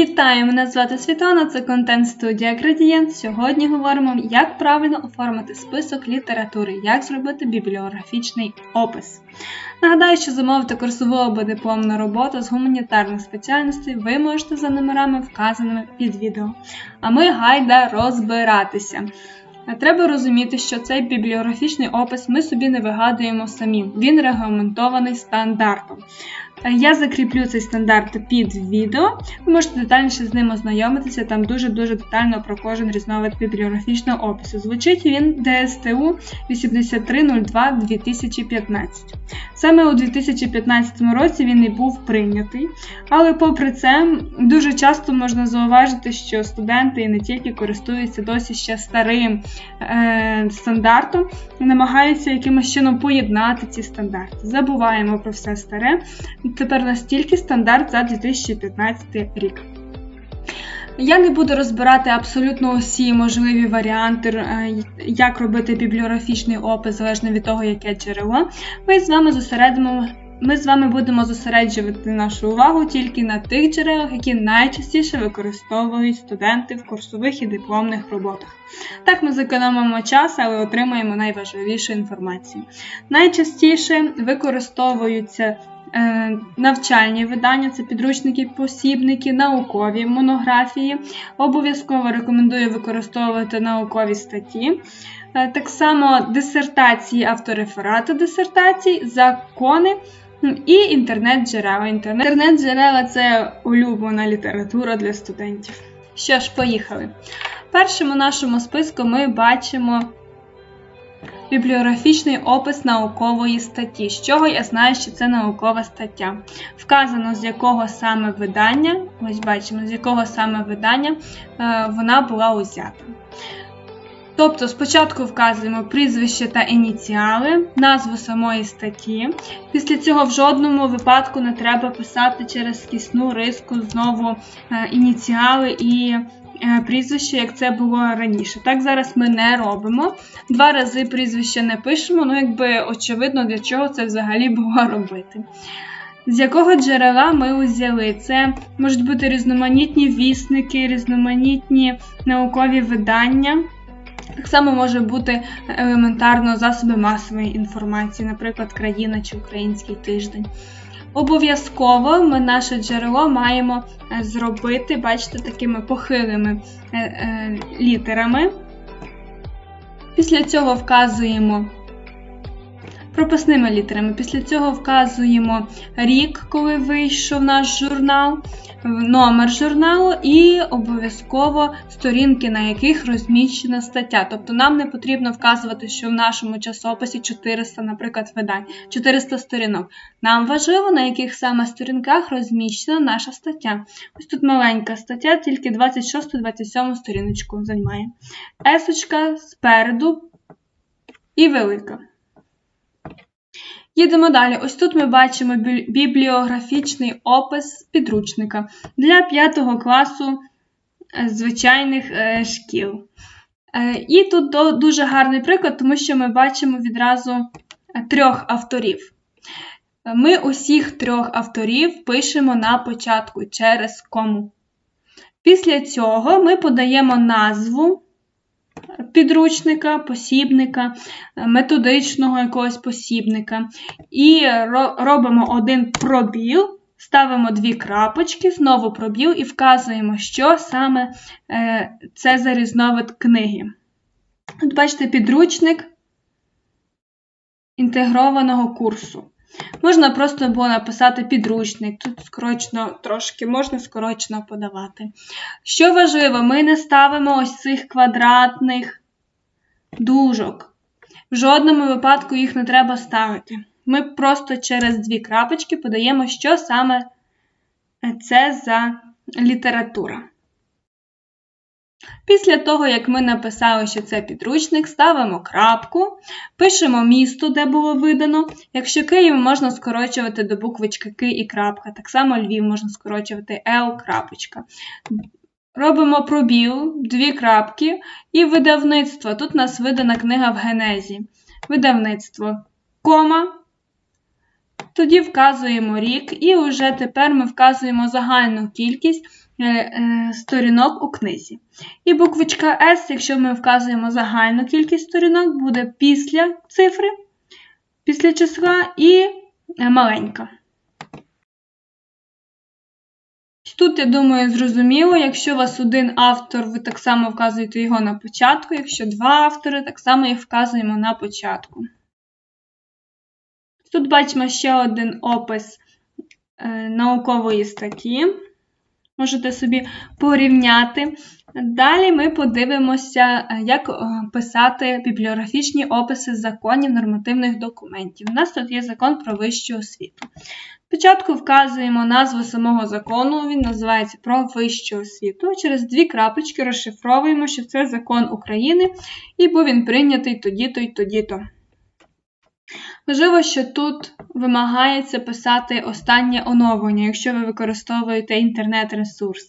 Вітаю, мене звати Світлана, це контент студія Gradient. Сьогодні говоримо, як правильно оформити список літератури, як зробити бібліографічний опис. Нагадаю, що замовити курсову або дипломну роботу з гуманітарних спеціальностей ви можете за номерами, вказаними під відео. А ми гайда розбиратися. Треба розуміти, що цей бібліографічний опис ми собі не вигадуємо самі. Він регламентований стандартом. Я закріплю цей стандарт під відео. Ви можете детальніше з ним ознайомитися. Там дуже-дуже детально про кожен різновид бібліографічного опису. Звучить він ДСТУ 8302-2015. Саме у 2015 році він і був прийнятий. Але попри це, дуже часто можна зауважити, що студенти і не тільки користуються досі ще старим е, стандартом, намагаються якимось чином поєднати ці стандарти. Забуваємо про все старе. Тепер настільки стандарт за 2015 рік. Я не буду розбирати абсолютно усі можливі варіанти, е, як робити бібліографічний опис, залежно від того, яке джерело. Ми з вами зосередимо. Ми з вами будемо зосереджувати нашу увагу тільки на тих джерелах, які найчастіше використовують студенти в курсових і дипломних роботах. Так ми зекономимо час, але отримаємо найважливішу інформацію. Найчастіше використовуються навчальні видання, це підручники, посібники, наукові монографії. Обов'язково рекомендую використовувати наукові статті. Е, так само дисертації, автореферати дисертацій, закони і інтернет-джерела. Інтернет-джерела це улюблена література для студентів. Що ж, поїхали. Першому нашому списку ми бачимо Бібліографічний опис наукової статті. З чого я знаю, що це наукова стаття. Вказано, з якого саме видання, ось бачимо, з якого саме видання е, вона була узята. Тобто спочатку вказуємо прізвище та ініціали, назву самої статті. Після цього в жодному випадку не треба писати через кисну риску знову е, ініціали і прізвище, як це було раніше. Так зараз ми не робимо. Два рази прізвище не пишемо, ну якби очевидно, для чого це взагалі було робити. З якого джерела ми узяли? Це можуть бути різноманітні вісники, різноманітні наукові видання. Так само може бути елементарно засоби масової інформації, наприклад, країна чи український тиждень. Обов'язково ми наше джерело маємо е, зробити, бачите, такими похилими е, е, літерами. Після цього вказуємо прописними літерами. Після цього вказуємо рік, коли вийшов наш журнал, номер журналу і обов'язково сторінки, на яких розміщена стаття. Тобто нам не потрібно вказувати, що в нашому часописі 400, наприклад, видань, 400 сторінок. Нам важливо, на яких саме сторінках розміщена наша стаття. Ось тут маленька стаття, тільки 26-27 сторіночку займає. Есочка спереду і велика. Їдемо далі. Ось тут ми бачимо бібліографічний опис підручника для 5 класу е, звичайних е, шкіл. Е, і тут дуже гарний приклад, тому що ми бачимо відразу трьох авторів. Ми усіх трьох авторів пишемо на початку через кому. Після цього ми подаємо назву підручника, посібника, методичного якогось посібника. І робимо один пробіл, ставимо дві крапочки, знову пробіл і вказуємо, що саме е, це за різновид книги. Тут бачите, підручник інтегрованого курсу. Можна просто було написати підручник, тут скорочно трошки можна скорочно подавати. Що важливо, ми не ставимо ось цих квадратних дужок. В жодному випадку їх не треба ставити. Ми просто через дві крапочки подаємо, що саме це за література. Після того, як ми написали, що це підручник, ставимо крапку, пишемо місто, де було видано. Якщо Київ можна скорочувати до буквочки К і крапка. Так само Львів можна скорочувати Л крапочка. Робимо пробіл, дві крапки і видавництво. Тут у нас видана книга в Генезі. Видавництво кома. Тоді вказуємо рік, і вже тепер ми вказуємо загальну кількість е, е, сторінок у книзі. І буквочка S, якщо ми вказуємо загальну кількість сторінок, буде після цифри, після числа і е, маленька. Тут, я думаю, зрозуміло, якщо у вас один автор, ви так само вказуєте його на початку, якщо два автори, так само їх вказуємо на початку. Тут бачимо ще один опис е, наукової статті. Можете собі порівняти. Далі ми подивимося, е, як е, писати бібліографічні описи законів нормативних документів. У нас тут є закон про вищу освіту. Спочатку вказуємо назву самого закону, він називається про вищу освіту. Через дві крапочки розшифровуємо, що це закон України, і був він прийнятий тоді-то і тоді-то. Важливо, що тут вимагається писати останнє оновлення, якщо ви використовуєте інтернет-ресурс.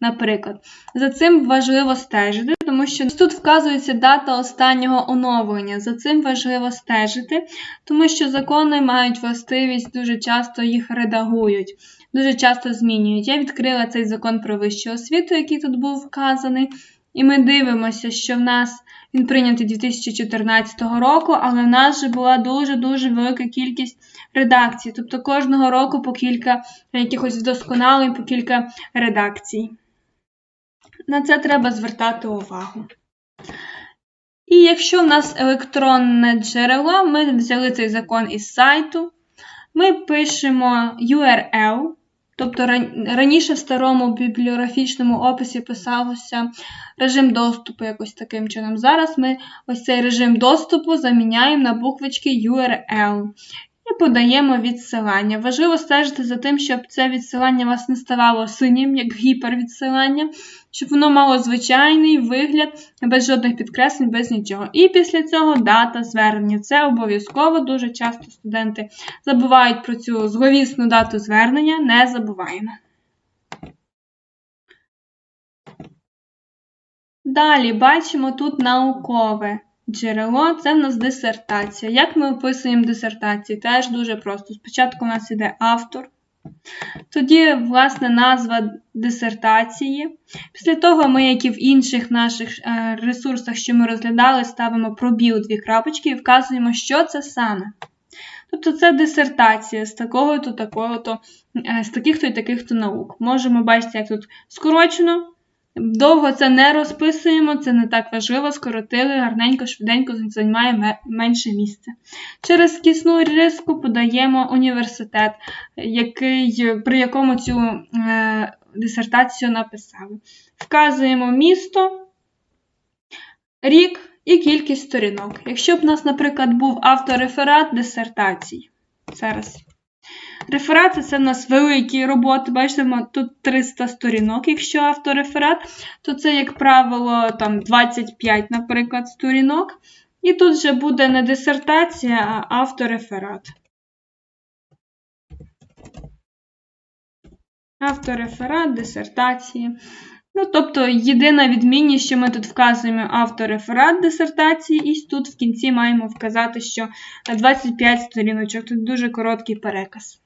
Наприклад, за цим важливо стежити, тому що тут вказується дата останнього оновлення. За цим важливо стежити, тому що закони мають властивість, дуже часто їх редагують, дуже часто змінюють. Я відкрила цей закон про вищу освіту, який тут був вказаний, і ми дивимося, що в нас він прийнятий 2014 року, але в нас вже була дуже-дуже велика кількість редакцій. Тобто кожного року по кілька якихось вдосконалень, по кілька редакцій. На це треба звертати увагу. І якщо в нас електронне джерело, ми взяли цей закон із сайту, ми пишемо URL. Тобто раніше в старому бібліографічному описі писалося режим доступу якось таким чином. Зараз ми ось цей режим доступу заміняємо на буквочки URL і подаємо відсилання. Важливо стежити за тим, щоб це відсилання вас не ставало синім, як гіпервідсилання, щоб воно мало звичайний вигляд, без жодних підкреслень, без нічого. І після цього дата звернення. Це обов'язково. Дуже часто студенти забувають про цю зловісну дату звернення, не забуваємо. Далі бачимо тут наукове джерело це в нас дисертація. Як ми описуємо дисертації? Теж дуже просто. Спочатку у нас іде автор, тоді, власне, назва дисертації. Після того ми, як і в інших наших е, ресурсах, що ми розглядали, ставимо пробіл дві крапочки і вказуємо, що це саме. Тобто це дисертація з такого-то, такого-то, е, з таких-то і таких-то наук. Можемо бачити, як тут скорочено. Довго це не розписуємо, це не так важливо, скоротили, гарненько, швиденько займає менше місця. Через кисну риску подаємо університет, який, при якому цю е, дисертацію написали. Вказуємо місто, рік і кількість сторінок. Якщо б у нас, наприклад, був автореферат дисертацій. Зараз Реферати це в нас великі роботи. Бачите, тут 300 сторінок, якщо автореферат, то це, як правило, там 25, наприклад, сторінок. І тут вже буде не дисертація, а автореферат. Автореферат, дисертації. Ну, тобто, єдина відмінність, що ми тут вказуємо автореферат дисертації, і тут в кінці маємо вказати, що 25 сторіночок. Тут дуже короткий переказ.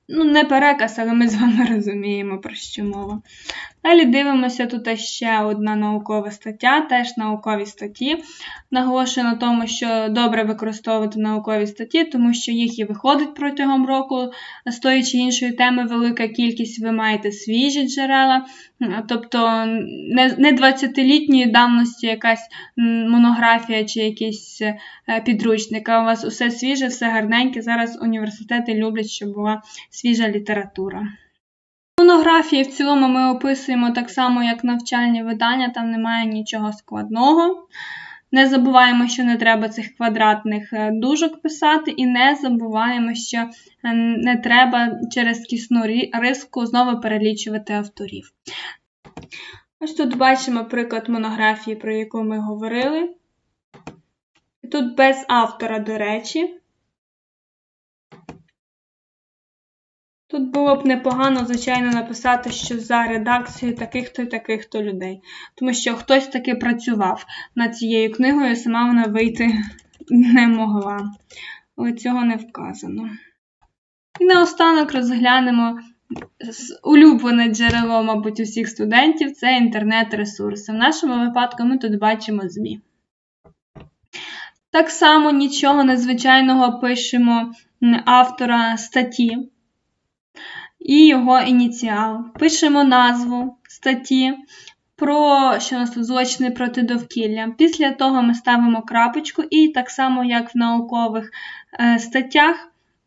Ну, не переказ, але ми з вами розуміємо, про що мова. Далі дивимося, тут ще одна наукова стаття, теж наукові статті. Наголошую на тому, що добре використовувати наукові статті, тому що їх і виходить протягом року з тої чи іншої теми велика кількість, ви маєте свіжі джерела, тобто не 20-літньої давності якась монографія чи якийсь е, підручник, а у вас усе свіже, все гарненьке. Зараз університети люблять, щоб була свіжа література. Монографії в цілому ми описуємо так само, як навчальні видання, там немає нічого складного. Не забуваємо, що не треба цих квадратних е, дужок писати, і не забуваємо, що е, не треба через кісну риску знову перелічувати авторів. Ось тут бачимо приклад монографії, про яку ми говорили. Тут без автора, до речі. Тут було б непогано, звичайно, написати, що за редакцією таких-то і таких-то людей. Тому що хтось таки працював над цією книгою, сама вона вийти не могла. Але цього не вказано. І наостанок розглянемо улюблене джерело, мабуть, усіх студентів це інтернет-ресурси. В нашому випадку ми тут бачимо ЗМІ. Так само нічого незвичайного пишемо автора статті і його ініціал. Пишемо назву статті про що нас тут злочини проти довкілля. Після того ми ставимо крапочку, і так само, як в наукових е, статтях,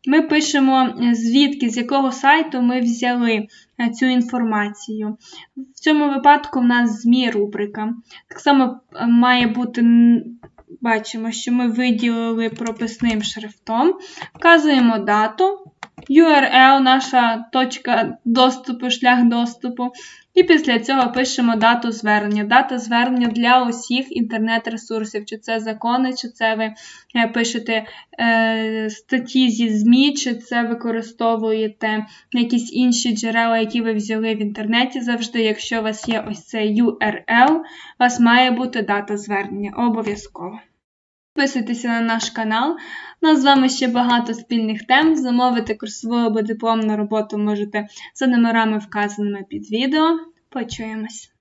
ми пишемо е, звідки, з якого сайту ми взяли е, цю інформацію. В цьому випадку в нас ЗМІ рубрика. Так само має бути. Бачимо, що ми виділили прописним шрифтом, вказуємо дату, URL, наша точка доступу, шлях доступу. І після цього пишемо дату звернення. Дата звернення для усіх інтернет-ресурсів, чи це закони, чи це ви е, пишете е, статті зі ЗМІ, чи це використовуєте якісь інші джерела, які ви взяли в інтернеті. Завжди, якщо у вас є ось цей URL, у вас має бути дата звернення. Обов'язково. Підписуйтеся на наш канал. У нас з вами ще багато спільних тем. Замовити курсову або дипломну роботу можете за номерами, вказаними під відео. Почуємось!